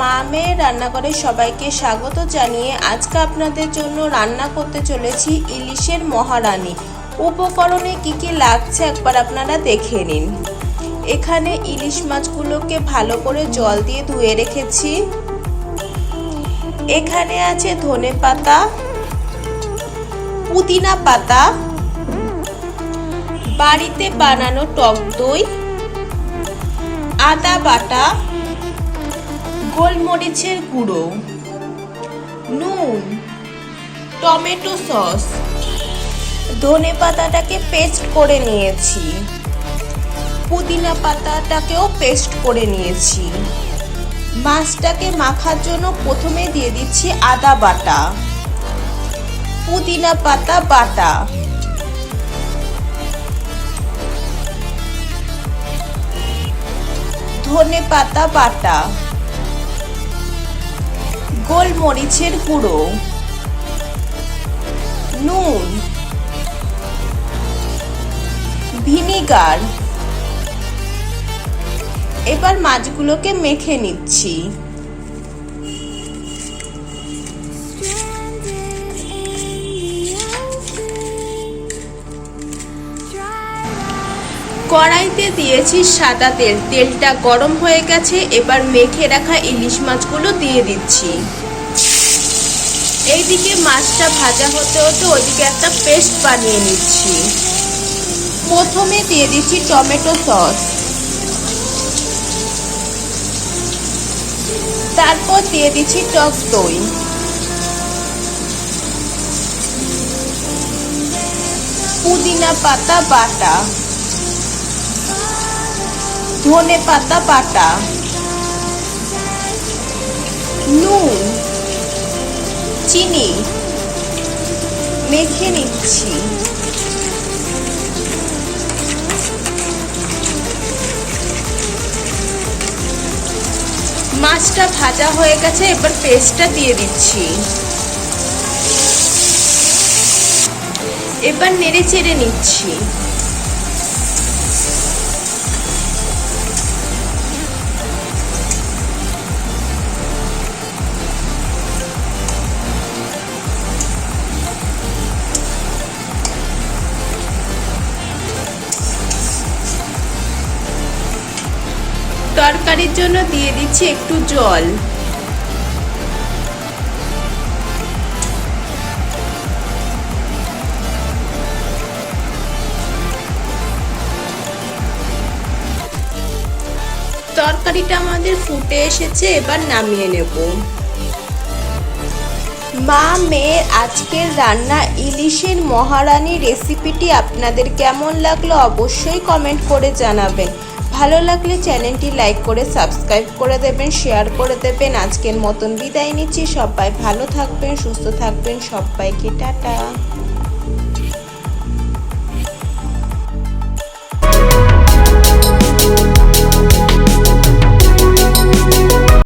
রান্নাঘরে সবাইকে স্বাগত জানিয়ে আজকে আপনাদের জন্য রান্না করতে চলেছি ইলিশের মহারানী। উপকরণে কি কি লাগছে একবার আপনারা দেখে নিন। এখানে ইলিশ মাছগুলোকে ভালো করে জল দিয়ে ধুয়ে রেখেছি। এখানে আছে ধনে পাতা, পুদিনা পাতা, বাড়িতে বানানো টক দই, আদা বাটা গোলমরিচের গুঁড়ো, নুন, টমেটো সস ধনে পাতাটাকে পেস্ট করে নিয়েছি। পুদিনা পাতাটাকেও পেস্ট করে নিয়েছি। মাছটাকে মাখার জন্য প্রথমে দিয়ে দিচ্ছি আদা বাটা, পুদিনা পাতা বাটা। ধনে পাতা বাটা। গোলমরিচের গুঁড়ো। নুন। ভিনিগার। এবার মাছগুলোকে মেখে নিচ্ছি। কড়াইতে দিয়েছি সাদা তেল। তেলটা গরম হয়ে গেছে, এবার মেখে রাখা ইলিশ মাছগুলো দিয়ে দিচ্ছি। এইদিকে মাছটা ভাজা হতে হতে ওদিকে একটা পেস্ট বানিয়ে নিচ্ছি। প্রথমে দিয়ে দিচ্ছি টমেটো সস। তারপর দিয়ে দিচ্ছি টক দই। পুদিনা পাতা, বাটা। ধনে পাতা বাটা। নুন, চিনি, মেখে নিচ্ছি। মাছটা ভাজা হয়ে গেছে, এবার পেস্টটা দিয়ে দিচ্ছি। এবার নেড়ে চেড়ে নিচ্ছি। তরকারির জন্য দিয়ে দিচ্ছি একটু জল। তরকারিটা আমাদের ফুটে এসেছে, এবার নামিয়ে নেব। মা, মেয়ের আজকের রান্না ইলিশের মহারানী রেসিপিটি আপনাদের কেমন লাগল অবশ্যই কমেন্ট করে জানাবেন। ভালো লাগলে চ্যানেলটি লাইক করে, সাবস্ক্রাইব করে দেবেন, শেয়ার করে দেবেন। আজকের মতন বিদায় নিচ্ছি। সবাই ভালো থাকবেন, সুস্থ থাকবেন। সবাইকে টাটা।